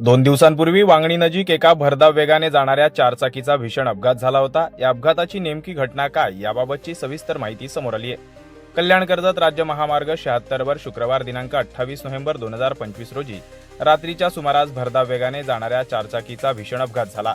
दोन दिवसांपूर्वी वांगणी नजीक एका भरधाव वेगाने जाणाऱ्या चारचाकीचा भीषण अपघात झाला होता. या अपघाताची नेमकी घटना काय याबाबतची सविस्तर माहिती समोर आली आहे. कल्याण कर्जत राज्य महामार्ग शहात्तरवर शुक्रवार दिनांक अठ्ठावीस नोव्हेंबर दोन हजार पंचवीस रोजी रात्रीच्या सुमारास भरधाव वेगाने जाणाऱ्या चारचाकीचा भीषण अपघात झाला.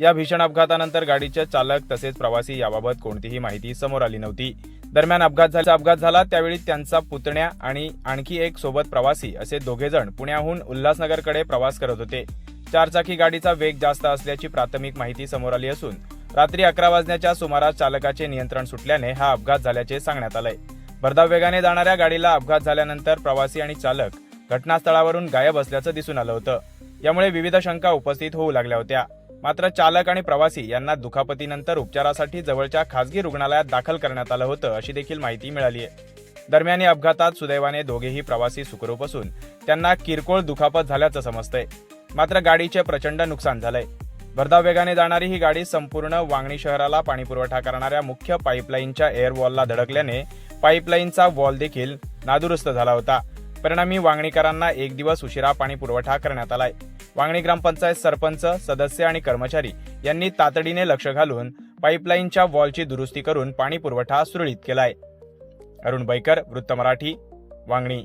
या भीषण अपघातानंतर गाडीचे चालक तसेच प्रवासी याबाबत कोणतीही माहिती समोर आली नव्हती. दरम्यान अपघात झाला अपघात झाला त्यावेळी त्यांचा पुतण्या आणि आणखी एक सोबत प्रवासी असे दोघे जण पुण्याहून उल्हासनगरकडे प्रवास करत होते. चारचाकी गाडीचा वेग जास्त असल्याची प्राथमिक माहिती समोर आली असून रात्री अकरा वाजण्याच्या सुमारास चालकाचे नियंत्रण सुटल्याने हा अपघात झाल्याचे सांगण्यात आलंय. भरधाव वेगाने जाणाऱ्या गाडीला अपघात झाल्यानंतर प्रवासी आणि चालक घटनास्थळावरून गायब असल्याचं दिसून आलं होतं. यामुळे विविध शंका उपस्थित होऊ लागल्या होत्या. मात्र चालक आणि प्रवासी यांना दुखापतीनंतर उपचारासाठी जवळच्या खासगी रुग्णालयात दाखल करण्यात आलं होतं अशी देखील माहिती मिळाली आहे दरम्यान या अपघातात सुदैवाने दोघेही प्रवासी सुखरूप असून त्यांना किरकोळ दुखापत झाल्याचं समजतंय. मात्र गाडीचे प्रचंड नुकसान झालंय. भरधाव वेगाने जाणारी ही गाडी संपूर्ण वांगणी शहराला पाणीपुरवठा करणाऱ्या मुख्य पाईपलाईनच्या एअर वॉलला धडकल्याने पाईपलाईनचा वॉल देखील नादुरुस्त झाला होता. परिणामी वांगणीकरांना एक दिवस उशिरा पाणी पुरवठा करण्यात आलाय. वांगणी ग्रामपंचायत सरपंच सदस्य आणि कर्मचारी यांनी तातडीने लक्ष घालून पाईपलाईनच्या वॉलची दुरुस्ती करून पाणी पुरवठा सुरळीत केलाय. अरुण बैकर वृत्त मराठी वांगणी.